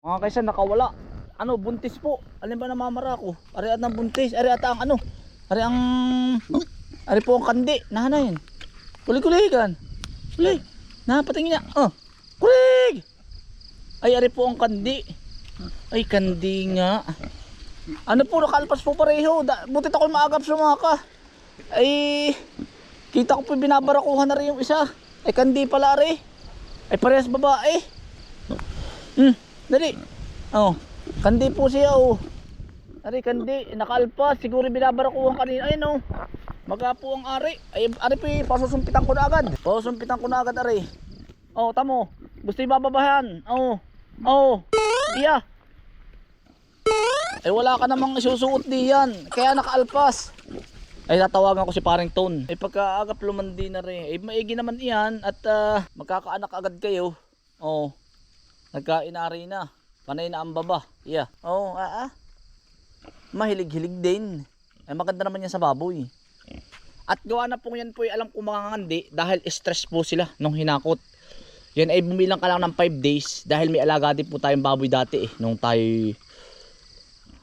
Mga kaysa nakawala. Ano, buntis po. Alin ba namamara ko? Ari at ng buntis. Ari at ang ano? Ari ang... Ari po ang kandi. Nahanayin. Kulig-kuligan. Kulig. Napatingin niya. Oh. Kulig! Ay, ari po ang kandi. Ay, kandi nga. Ano po, nakalpas po pareho. Da, butit ako maagap sumaka. Ay, kita ko po binabarakuhan na rin yung isa. Ay, kandi pala ari. Ay, parehas babae. Hmm, dali. Oh, kandi po siya oh. Ari kandi, nakalpas. Siguro binabarakuhan kanina. Ayun oh. Maga po ang ari. Ay, ari po, eh, pasusumpitan ko na agad. Pasusumpitan ko na agad ari. Oh, tamo. Gusto ibababahan. Oh. Oh. Iya. Ay wala ka namang isusuot diyan. Kaya nakaalpas. Ay tatawagan ko si paring Ton. Ay pagkaagap lumandi na rin. Ay maigi naman iyan at ah, magkakaanak agad kayo. Oh. Nagkainari na. Panay na ang baba. Yeah. Oh, ah, ah. Mahilig-hilig din. Ay maganda naman yan sa baboy. At gawa na po yan po alam ko mga ngandi dahil stress po sila nung hinakot. Yan ay bumilang ka lang ng 5 days dahil may alaga din po tayong baboy dati eh nung tayo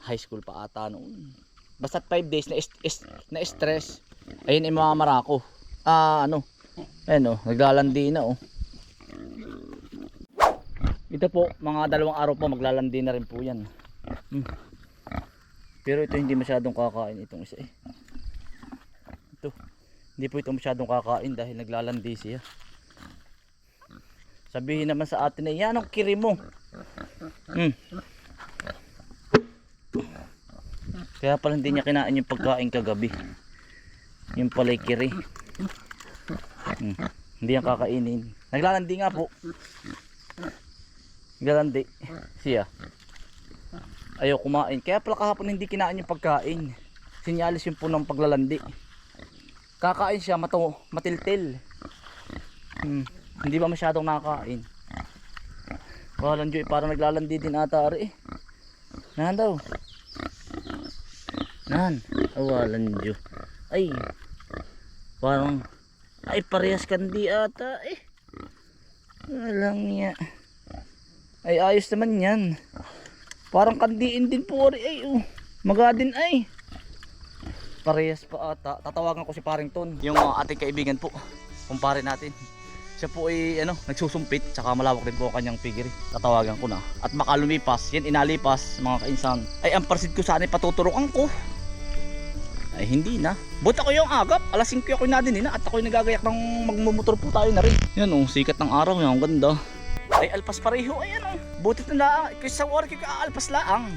high school pa ata noon. Basta 5 days na, ist- na stress. Ayun ay mga marako. Ah ano. Ayun oh, naglalandi na oh. Ito po, mga dalawang araw pa maglalandi na rin po yan. Hmm. Pero ito hindi masyadong kakain itong isa eh. Ito. Hindi po ito masyadong kakain dahil naglalandi siya. Sabihin naman sa atin na yan ang kiri mo. Hmm. Kaya pala hindi niya kinain yung pagkain kagabi. Yung palay kiri. Hmm. Hindi yan kakainin. Naglalandi nga po. Naglalandi. Siya. Ayaw kumain. Kaya pala kahapon hindi kinain yung pagkain. Sinyalis yung punong paglalandi. Kakain siya mato, matiltil. Hmm. Hindi ba masyadong nakakain? Walang Joy, parang naglalandi din ata ari eh. Nahan daw. Nahan. Awalan Joy. Ay. Parang ay parehas kandi ata eh. Walang niya. Ay ayos naman yan. Parang kandiin din po ay. Oh. Maga din ay. Parehas pa ata. Tatawagan ko si Parington. Yung uh, ating kaibigan po. Kumpare natin. Siya po ay ano, nagsusumpit tsaka malawak din po ang kanyang piggery. Tatawagan ko na. At makalumipas, yan inalipas mga kainsan. Ay ang parsid ko sana patuturukan ko. Ay hindi na. Buta ko yung agap. Alas 5 ako na din na at ako'y nagagayak ng magmumotor po tayo na rin. Yan oh, sikat ng araw yan. Ang ganda. Ay alpas pareho. Ay ano. Butit na lang. Kasi sa oras ko alpas laang.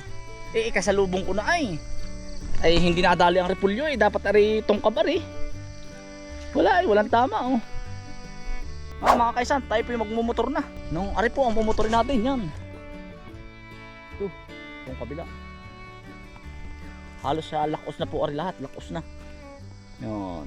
Eh ikasalubong ko na ay. Ay hindi nadali ang repulyo eh. Dapat ari tongkab ari. Wala ay, walang tama oh. Ah, mga kaisan, tayo po yung magmumotor na. Nung ari po ang pumotorin natin yan. Ito, yung kabila. Halos sa lakos na po ari lahat, lakos na. Yan.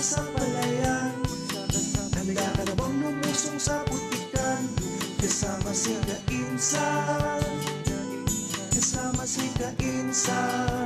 Sa palayan Handa ka na bang lumusong sa putikan Kasama si Kainsan. Kasama kainsan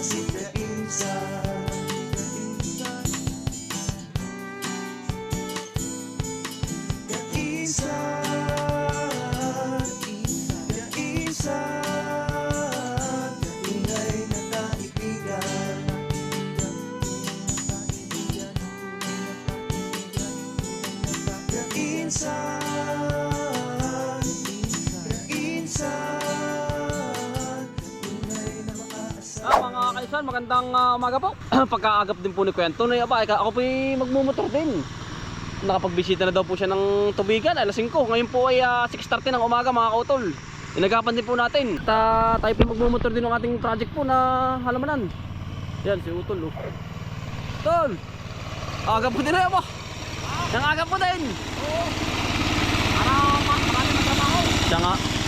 kasama si kainsan magandang ah, umaga po. Pagkaagap din po ni Kwento na aba, ako po magmumotor din. Nakapagbisita na daw po siya ng tubigan, alas 5. Ngayon po ay ah, 6.30 ng umaga mga kautol. Inagapan din po natin. Ta tayo po magmumotor din ng ating project po na halamanan. Yan, si Utol. Oh. Tol! Aga po din na po. Yang aga po din. Oo. Para ma- marami magtrabaho. Siya nga.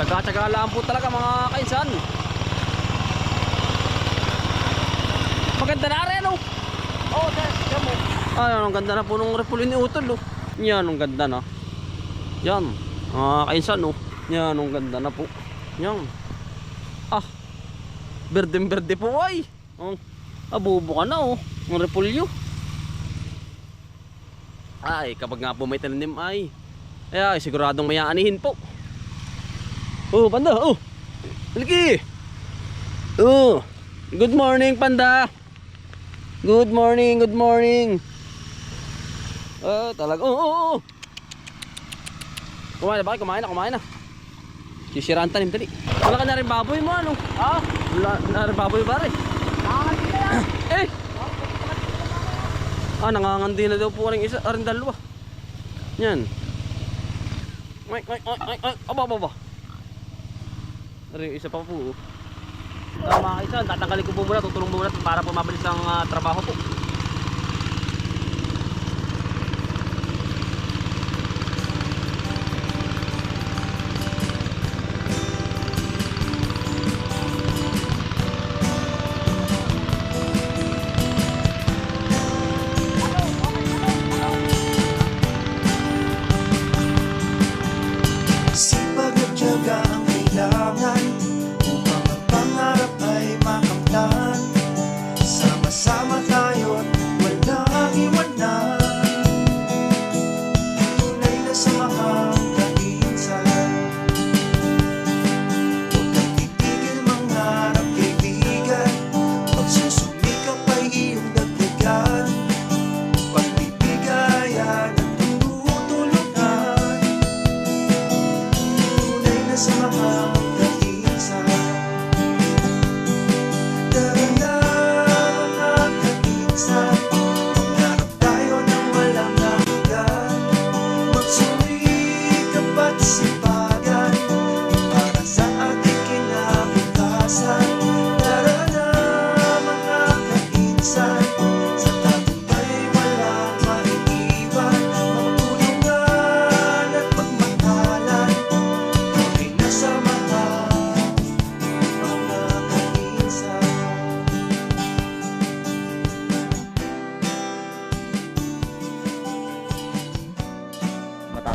Tsaga-tsaga lang po talaga mga kainsan. Maganda na rin oh. Oh, sir. mo. Ay, ang ganda na po nung repulin ni Utol oh. Yan, ang ganda na. Yan. Mga kainsan oh. Yan, ang ganda na po. Yan. Ah. Berdeng berde po ay. Oh. Abubo ka na oh. Ang repulyo. Ay, kapag nga po may tanim ay. Ay, siguradong may aanihin po. Oh, panda. Oh. Haliki. Oh. Good morning, panda. Good morning, good morning. Oh, talaga. Oh, oh, oh. Kumain na ba? Kumain na, kumain na. Sisiraan tanim tali. Wala ka na rin baboy mo, ano? Ha? Wala na rin baboy ba rin? eh! Ah, nangangandi na daw po rin isa, rin dalawa. Yan. Ay, ay, ay, ay, ay, aba, aba, aba. Ari, isa pa po. Uh, mga kaisan, tatanggalin ko po muna, tutulong muna para po mabilis ang ah, trabaho po.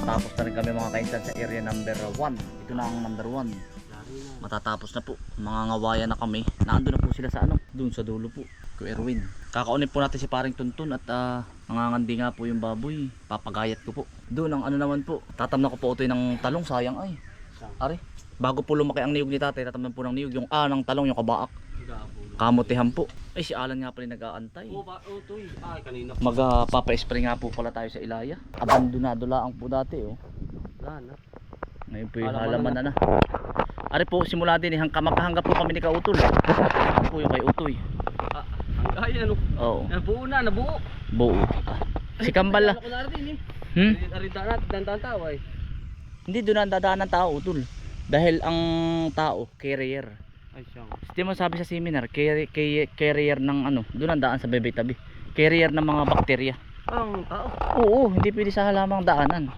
Matatapos na rin kami mga kainsan sa area number 1. Ito na ang number 1. Matatapos na po. Mga ngawayan na kami. Naando na po sila sa ano, doon sa dulo po. Ko Erwin. Kakaunin po natin si paring tuntun at ah, nangangandi nga po yung baboy. Papagayat ko po. Doon ang ano naman po. Tatamnan ko po ito ng talong. Sayang ay. Ari. Bago po lumaki ang niyog ni tatay, tatamnan po ng niyog. Yung ah ng talong, yung kabaak. Kamutihan po. Ay si Alan nga pala nag-aantay. Ba, oh, tuy. Ay, kanina. Magpapa-spray nga po pala tayo sa Ilaya. Abandonado lang po dati oh. Wala na. Ngayon po yung Halaman na na. Ari po simula din eh, hangka magkahangga po kami ni Kautol. Ako po yung kay Utoy. Ah, ang ay, ano. Oo, Nabuo na, nabuo. buo. Ah, Si Kambal lang. Ano eh. Hmm? Arita na, dandan tao ay. Hindi doon ang dadaan ng tao Utol. Dahil ang tao, carrier. Ay siyang. Hindi mo sabi sa seminar, carrier, carrier ng ano, doon ang daan sa bebe tabi. Carrier ng mga bakterya. Ang tao. Oo, hindi pwede sa halamang daanan.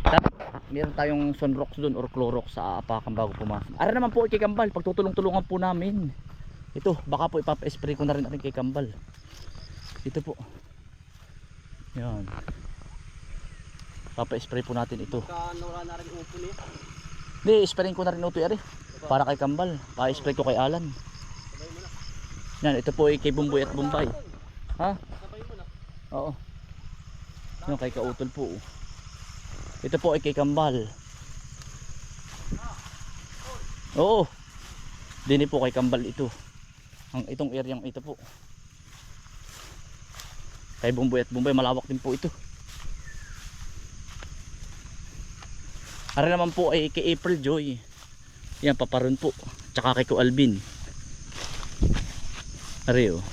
Dapat meron tayong sunrox doon or clorox sa apakan bago pumasok. Ara naman po kay Kambal, pagtutulong-tulungan po namin. Ito, baka po ipapa-spray ko na rin natin kay Kambal. Ito po. Yan. Papa-spray po natin ito. Ka nawala na rin upo niya. Hindi, sprayin ko na rin ito ari. Para kay Kambal. Pa-spray ko kay Alan. Yan, ito po ay kay Bumboy at Bombay. Ha? Oo. Yung kay Kautol po. oh. Ito po ay kay Kambal. Oo. Dini po kay Kambal ito. Ang itong areang ito po. Kay Bumboy at Bumboy malawak din po ito. Ara naman po ay kay April Joy. Yan paparon po. Tsaka kay Ko Alvin. Ari oh.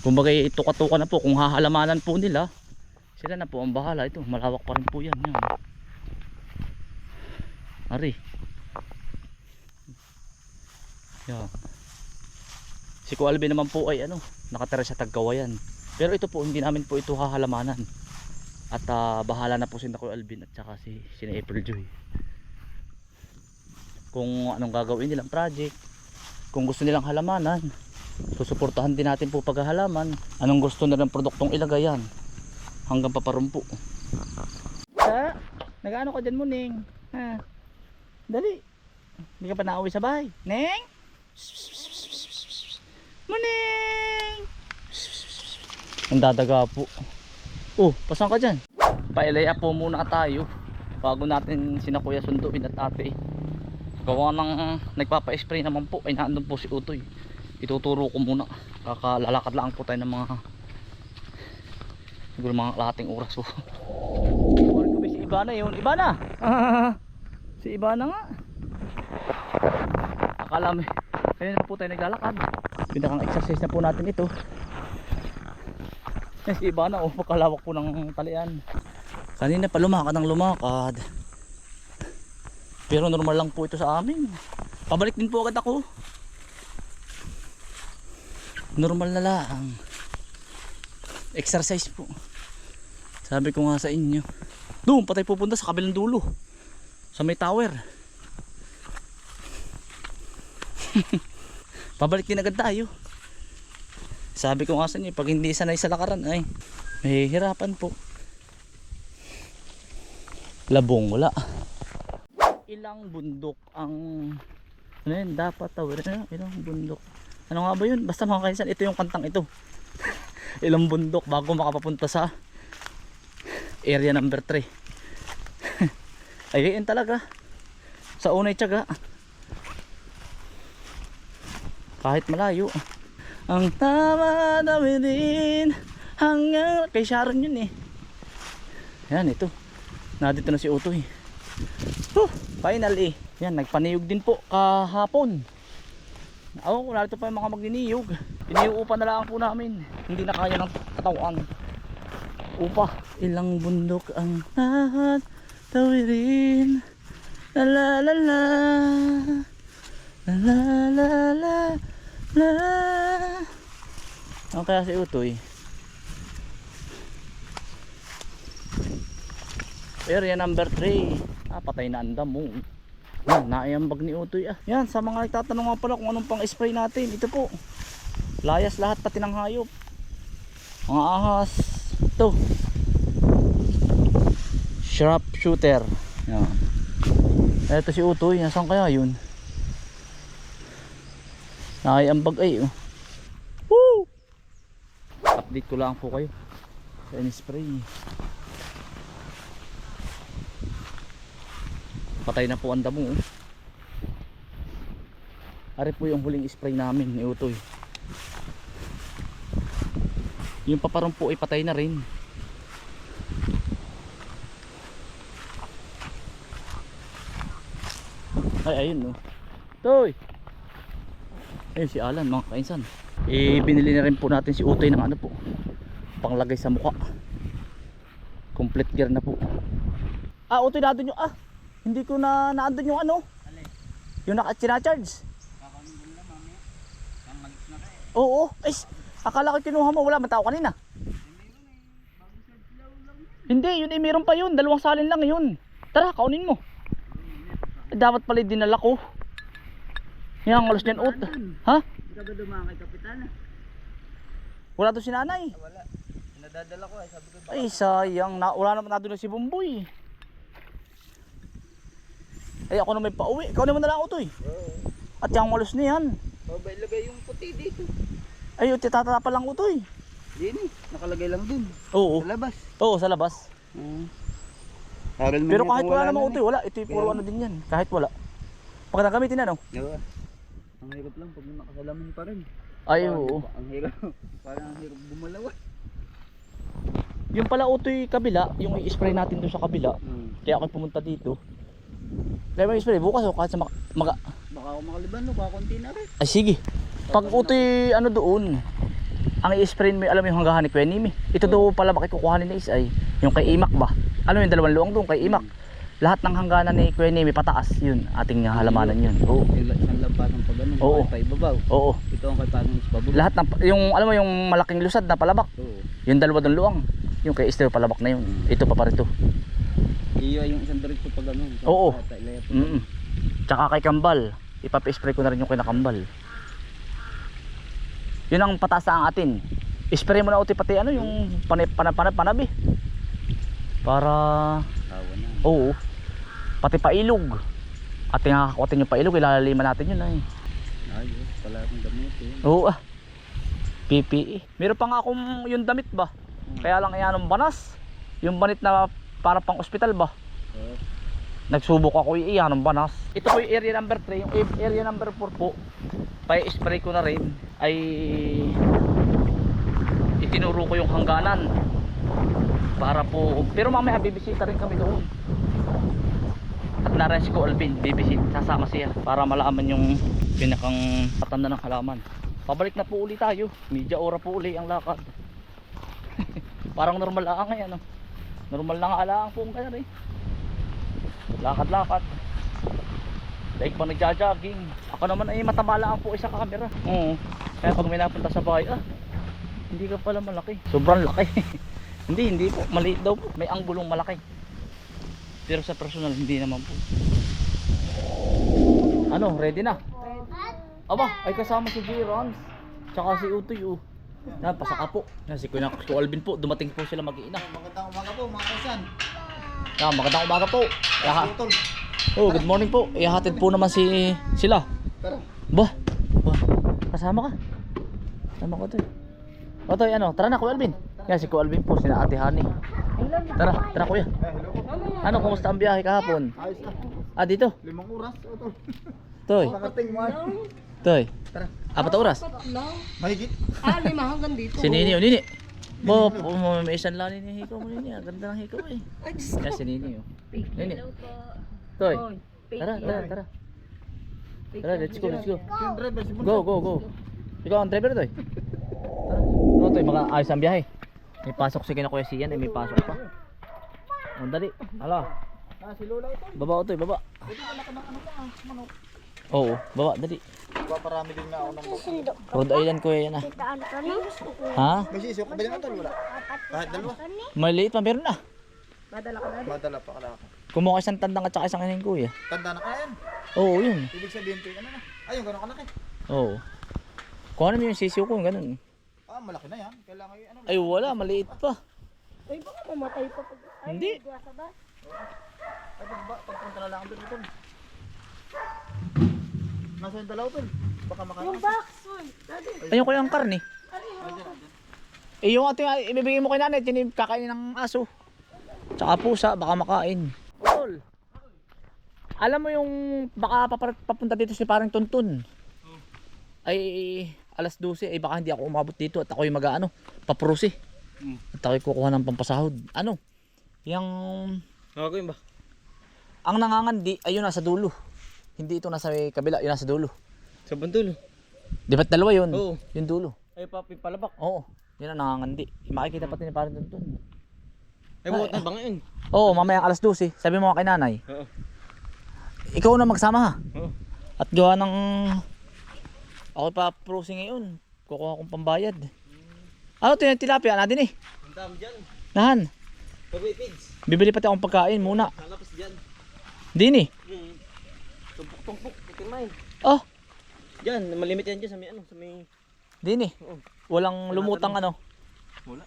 Kumbaga ituka-tuka na po kung hahalamanan po nila. Sila na po ang bahala ito. Malawak pa rin po yan. yan. Ari. Yan. Si Kuya Alvin naman po ay ano, nakatira sa Tagkawayan. Pero ito po hindi namin po ito hahalamanan. At ah, bahala na po si Kuya Alvin at saka si, si April Joy. Kung anong gagawin nilang project, kung gusto nilang halamanan, susuportahan din natin po paghahalaman. Anong gusto na ng produktong ilagay yan? Hanggang paparumpo. Ha? nag-ano ka dyan mo Ning? ha? dali. Hindi ka pa nauwi sa bahay. Neng? Muning ang dadaga po. Oh pasan ka dyan. Pailaya po muna tayo bago natin sina kuya sunduin at ate gawa ng nagpapa-spray naman po. Ay naandun po si Utoy. Ituturo ko muna. Kakalalakad lang po tayo ng mga siguro mga kalahating oras po. Si Ibana yun. Ibana si Ibana nga. Akala mo kanina pa po tayo naglalakad. Pinakang exercise na po natin ito. Yan si Ibana oh. Pagkalawak po ng talian. Kanina pa lumakad ang lumakad pero normal lang po ito sa amin. Pabalik din po agad ako. Normal na lang. Exercise po. Sabi ko nga sa inyo. Doon patay pupunta sa kabilang dulo. Sa may tower. Pabalik din agad tayo. Sabi ko nga sa inyo pag hindi sanay sa lakaran ay may hirapan po. Labong wala ilang bundok ang ano yun dapat tower ano, ilang bundok ano nga ba yun? Basta mga kaisan, ito yung kantang ito. Ilang bundok bago makapapunta sa area number 3. Ayun talaga. Sa unay tiyaga. Kahit malayo. Ang tama namin hanggang kay Sharon yun eh. Yan ito. Nandito na si Utoy. Huh, finally. Yan, nagpaniyog din po kahapon. Oo, kung narito pa yung mga magniniyog. Iniyuupa na lang po namin. Hindi na kaya ng katawan. Upa. Ilang bundok ang lahat tawirin. La la la la. La la la la. La. Ano kaya si Utoy? Area number 3. Ah, patay na ang damo. Yan, naiambag ni Utoy ah. Yan, sa mga nagtatanong nga pala kung anong pang spray natin. Ito po. Layas lahat pati ng hayop. Mga ahas. Ito. Sharp shooter. Yan. Ito si Utoy. Nasaan kaya yun? Naiambag ay oh. Woo! Update ko lang po kayo. Sa spray. Patay na po ang damo oh. Ari po yung huling spray namin ni Utoy. Yung paparong po ay patay na rin. Ay ayun oh. Toy ayun si Alan mga kainsan. Eh binili na rin po natin si Utoy ng ano po? Panglagay sa mukha. Complete gear na po. Ah Utoy natin yung ah hindi ko na naandun yung ano yung naka charge Oo, ay, akala ko kinuha mo, wala man tao kanina. Hindi, yun eh, meron pa yun. Dalawang salin lang yun. Tara, kaunin mo. Eh, dapat pala dinala ko. Yan, alas din ut. Ha? Dumaan kay Kapitana? Wala to si nanay. Wala. Nadadala ko ay sabi ko Ay, sayang. Na, wala naman natin si Bumboy. Ay, ako na may pauwi. Ikaw naman na lang utoy. At yung walos niyan. Oh, ba ilagay yung puti dito? Ay, titatata pa lang utoy. Dini, nakalagay lang dun. Oo. Sa labas. Oo, sa labas. Hmm. Pero kahit wala naman utoy, wala. Ito puro ano din yan. Kahit wala. Magandang gamitin ano? Diba? Ang hirap lang pag nakasalamin pa rin. Ay, Parang- oo. Ang hirap. Parang ang hirap bumalaw. ah. Yung pala utoy kabila, yung i-spray natin doon sa kabila. Hmm. Kaya ako pumunta dito. May spray bukas o kahit sa mga, mga Baka ako makaliban no, kakunti na rin. ay sige. Pag utoy ano doon, ang i-spray mo, alam mo yung hanggahan ni Kuya Nimi. Ito daw pala bakit kukuhanin ni Isay, yung kay Imak ba? Ano yung dalawang luang doon kay Imak. Lahat ng hangganan ni Kuya Nimi pataas, yun, ating halamanan yun. Oo. Isang lampasan pa ganun. Oo. Pa ibabaw. Oo. Ito ang kay parang ispabul. Lahat ng yung alam mo yung malaking lusad na palabak, Oo. yung dalawa doon luang. Yung kay Esther palabak na yun. Ito pa pa rito. Iyo yung isang diretso pa ganun. Oo. Ilaya pa Mm. Tsaka kay Kambal, ipapa-spray ko na rin yung kinakambal. Yun ang pataas ang atin. Spray mo na uti pati ano yung panay panay panay panabi. Para Tawa na. oo. Pati pailog. At nakakakutin yung pailog, ilalaliman natin yun ay. Ayos, pala akong damit eh. Oo ah. PPE. Meron pa nga akong yung damit ba? Kaya lang yan ang banas. Yung banit na para pang ospital ba? Oo. Nagsubok ako iyan ng banas. Ito ko yung area number 3, yung area number 4 po. Pa-spray ko na rin ay itinuro ko yung hangganan. Para po, pero mamaya bibisita rin kami doon. At narin si ko Alvin, bibisit, sasama siya para malaman yung pinakang patanda ng halaman. Pabalik na po uli tayo. Media ora po uli ang lakad. Parang normal lang ngayon. No? Normal lang alaang po ang kaya rin. Lakad-lakad. Like pag nagja-jogging. Ako naman ay mataba lang po isa camera. Oo. Kaya pag may napunta sa bahay, ah, hindi ka pala malaki. Sobrang laki. hindi, hindi po. Maliit daw po. May anggulong malaki. Pero sa personal, hindi naman po. Ano, ready na? Aba, ay kasama si J. Rons. Tsaka si Utoy, oh. Yan, pasaka po. Yan, si Kuya Kuya Alvin po. Dumating po sila mag-iina. Magandang umaga po mga kaisan. Yan, magandang umaga po. Yaha. Oh, good morning po. Ihahatid po naman si sila. Tara. Ba? Ba? Kasama ka? Kasama ko to eh. O to, ano? Tara na, Kuya Alvin. Yan, si Kuya Alvin po, sina Ate Honey. Tara, tara Kuya. Eh. Ano, kumusta ang biyahe kahapon? Ayos na. Ah, dito. Limang oras. Utol. Toy. Pakating mo. Toy. Tara. Apat na oras. Mahigit. Ah, lima hanggang dito. Si Nini, o Nini. Bo, po, mo- may isang lang ni hikaw mo Nini. Ang ganda ng hikaw eh. Ay, Diyos Yan si Nini, oh. Nini. Toy. Tara, tara, tara. Tara, let's go, let's go. Go, go, go. Ikaw ang driver to eh. Tara. Ano to eh, baka ayos ang biyahe. May pasok si kina Kuya Sian eh, may pasok pa. Oh, dali. Hala. Ah, si Lola ito. Baba to eh, baba. Oo, baba, dali. Paparami din nga ako ng Rhode Island Kuya yan ah. Ha? May sisiyo ka ba yan utol? Wala. Kahit dalawa. Maliit pa, meron na. Madala pa kala ako. Kumuha isang tandang at saka isang hining kuya. Tanda na kaya yan. Oo, yun. Ibig sabihin ko ano na. Ayun, ganun kalaki. Oo. Kung ano yung sisiyo ko, ganun. Ah, malaki na yan. Kailangan yung ano. Ay wala, maliit pa. Ay, baka mamatay pa pag... Ay, Hindi. Ay, pagba, pagpunta na lang doon utol. Nasa yung dalaw utol. Baka makakas. Yung box, uy. Daddy. Ayun ko yung karne. Eh yung ating ibibigay mo kay nanay, tinib kakain ng aso. Tsaka pusa, baka makain. Tol. Alam mo yung baka papunta dito si parang tuntun. Ay alas 12 ay baka hindi ako umabot dito at ako yung mag-ano, paprusi. Hmm. At ako kukuha ng pampasahod. Ano? Yung Ako yun ba? ang nangangandi ayun nasa dulo. Hindi ito nasa may kabila, yun nasa dulo. Sa bandulo. Di ba't dalawa yun? Oo. Yung dulo. Ay, papi palabak. Oo. Yun ang nangangandi. Makikita pati ni parang tuntun. Ay, buot na ba ngayon? Oo, mamaya alas 12. Sabi mo kay nanay. Oo. Ikaw na magsama ha. Oo. At gawa ng... Ako pa prosing ngayon. kukuha akong pambayad. Ano ito yung tilapia? Na din eh. Ang dami dyan. Nahan. Pag-pigs. Bibili pati akong pagkain muna. Nalapas dyan. Din eh. Hmm. Tumpok-tumpok. Itimay. Oh, Dyan, malimit yan dyan sa may ano, sa may... din eh. Oo. Walang lumutang ano. Wala.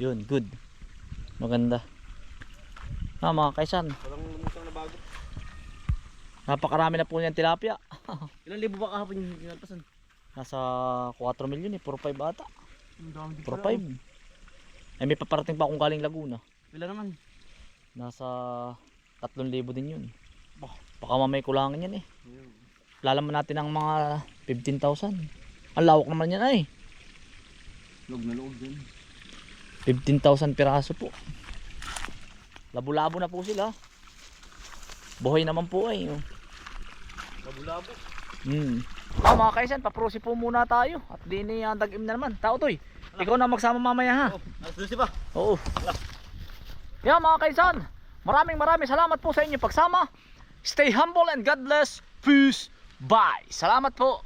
Yun, good. Maganda. Ah, mga kaisan. Walang lumutang na bago. Napakarami na po niyan tilapia. Ilang libo ba kahapon yung ginalpasan? Nasa 4 milyon eh. 4-5 ata. Ang dami din 4-5. Ay may paparating pa akong galing Laguna. Pila naman. Nasa 3,000 din yun. Baka mamay kulangan yan eh. Lalaman natin ng mga 15,000. Ang lawak naman yan ay. Log na loob din. 15,000 piraso po. Labo-labo na po sila. Buhay naman po ay. oh. Labo-labo. Hmm. Ah, mga kaisan, paprosi po muna tayo. At di ni uh, dagim na naman. Tao toy. Ikaw na magsama mamaya ha. Oh, alas 12 ba? Oo. Yan mga kaisan, maraming maraming salamat po sa inyong pagsama. Stay humble and God bless. Peace. Bye. Salamat po.